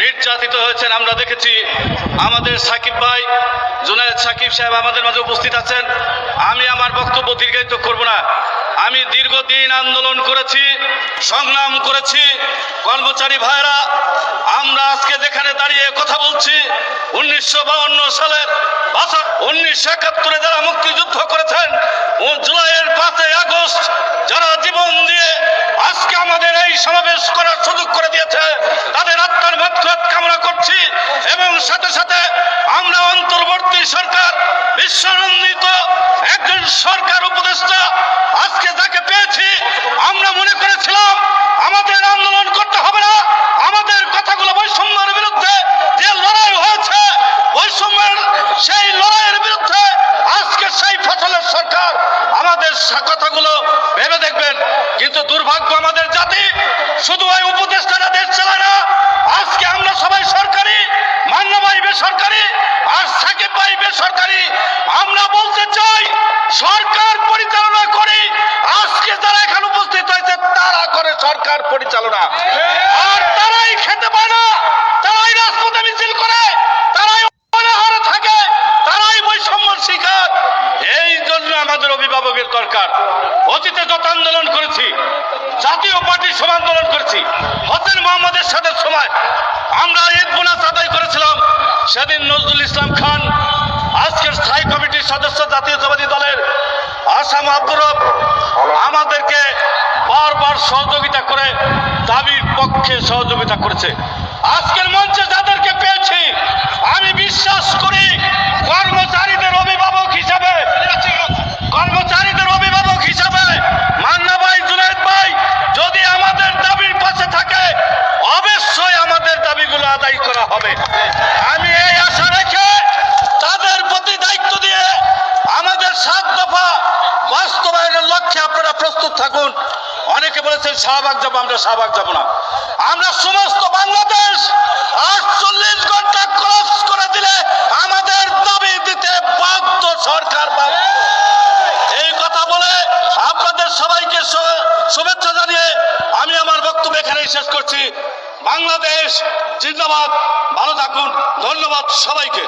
নির্যাতিত হয়েছেন, আমরা দেখেছি। আমাদের সাকিব ভাই, জুনায়েদ সাকিব সাহেব আমাদের মাঝে উপস্থিত আছেন। আমি আমার বক্তব্য দীর্ঘায়িত করব না। আমি দীর্ঘদিন আন্দোলন করেছি, সংগ্রাম করেছি। কর্মচারী ভাইরা, আমরা আজকে যেখানে দাঁড়িয়ে কথা বলছি, উনিশশো বাউন্ন সালের উনিশশো একাত্তরে যারা মুক্তিযুদ্ধ করেছেন, ও জুলাইয়ের পাঁচই আগস্ট যারা জীবন দিয়ে আজকে আমাদের এই সমাবেশ করার সুযোগ করে দিয়েছে করছি এবং সাথে সাথে আমরা অন্তর্বর্তী সরকার বিশ্বনন্দিত একজন সরকার উপদেষ্টা আজকে যাকে পেয়েছি, আমরা মনে করেছিলাম আমাদের আন্দোলন করতে হবে না, আমাদের কথাগুলো বৈষম্যের বিরুদ্ধে যে লড়াই হয়েছে, বৈষম্যের সেই লড়াইয়ের বিরুদ্ধে আজকে সেই ফসলের সরকার আমাদের কথাগুলো ভেবে দেখবেন। কিন্তু দুর্ভাগ্য আমাদের জাতি, শুধু ওই উপদেষ্টারা দেশ চালায় না, আজকে আমরা সবাই সরকারি বেসরকারি আর সাকিব ভাই বেসরকারি। আমরা বলতে চাই, সরকার পরিচালনা করে আজকে যারা এখানে উপস্থিত হয়েছে, তারা করে সরকার পরিচালনা। আর তারাই খেতে পায় না, তারাই রাজপথে মিছিল করে, তারাই অনাহারে থাকে, তারাই বৈষম্য শিকার। এই জন্য আমাদের অভিভাবকের দরকার। অতীতে যত আন্দোলন করেছি, জাতীয় পার্টির সব আন্দোলন করেছি হোসেন মোহাম্মদের সাথে সময় আমরা ঈদ বোনাস আদায় করেছিলাম সেদিন নজরুল ইসলাম খান, আজকের স্থায়ী কমিটির সদস্য জাতীয়তাবাদী দলের আসাম আব্দুর আমাদেরকে বারবার সহযোগিতা করে, দাবির পক্ষে সহযোগিতা করেছে। আজকের মঞ্চে যাদেরকে পেয়েছি আমি বিশ্বাস করি কর্মচারীদের অভিভাবক হিসাবে কর্মচারীদের অভিভাবক হিসাবে মান্না ভাই জুনায়দ ভাই যদি আমাদের দাবির পাশে থাকে অবশ্যই আমাদের দাবিগুলো আদায় করা হবে আমি এই আশা রেখে তাদের প্রতি দায়িত্ব দিয়ে আমাদের সাত দফা বাস্তবায়নের লক্ষ্যে আপনারা প্রস্তুত থাকুন। অনেকে বলেছেন, শাহবাগ যাব, আমরা শাহবাগ যাব না। আমরা সমস্ত বাংলাদেশ আটচল্লিশ ঘণ্টা ক্রস করে দিলে আমাদের দাবি দিতে বাধ্য সরকার। এই কথা বলে আপনাদের সবাইকে শুভেচ্ছা জানিয়ে আমি আমার বক্তব্য এখানেই শেষ করছি। বাংলাদেশ জিন্দাবাদ। ভালো থাকুন ধন্যবাদ সবাইকে।